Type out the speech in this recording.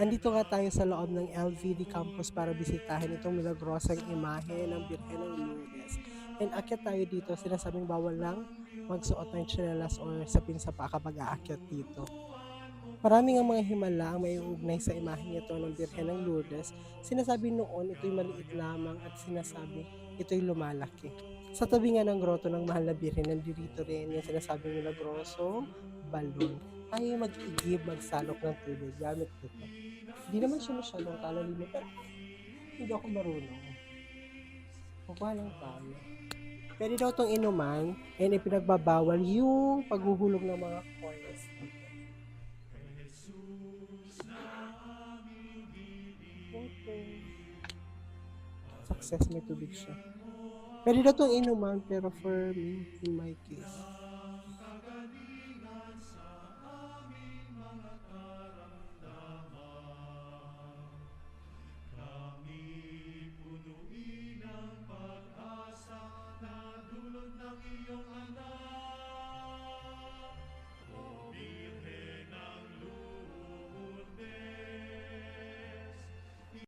Andito nga tayo sa loob ng LVD campus para bisitahin itong milagrosang imahe ng Birhen ng Lourdes. And akyat tayo dito, sinasabing bawal lang magsuot ng tsinelas or sapin sa paa kapag aakyat dito. Maraming ang mga himala ang may ugnay sa imahe nito ng Birhen ng Lourdes. Sinasabi noon ito'y maliit lamang at sinasabi ito'y lumalaki. Sa tabi nga ng groto ng mahal na Birhen, nandito rin yung sinasabing milagroso, balon. Tayo mag-igib, magsalok ng tubig gamit ito. Hindi naman siya masyadong kalalino, pero hindi ako marunong. Kukuha lang tayo. Pwede daw itong inuman, and ipinagbabawal yung paghuhulog ng mga coins. Okay. Success, may tubig siya. Pwede daw itong inuman, pero for me, in my case, ng iyong anak.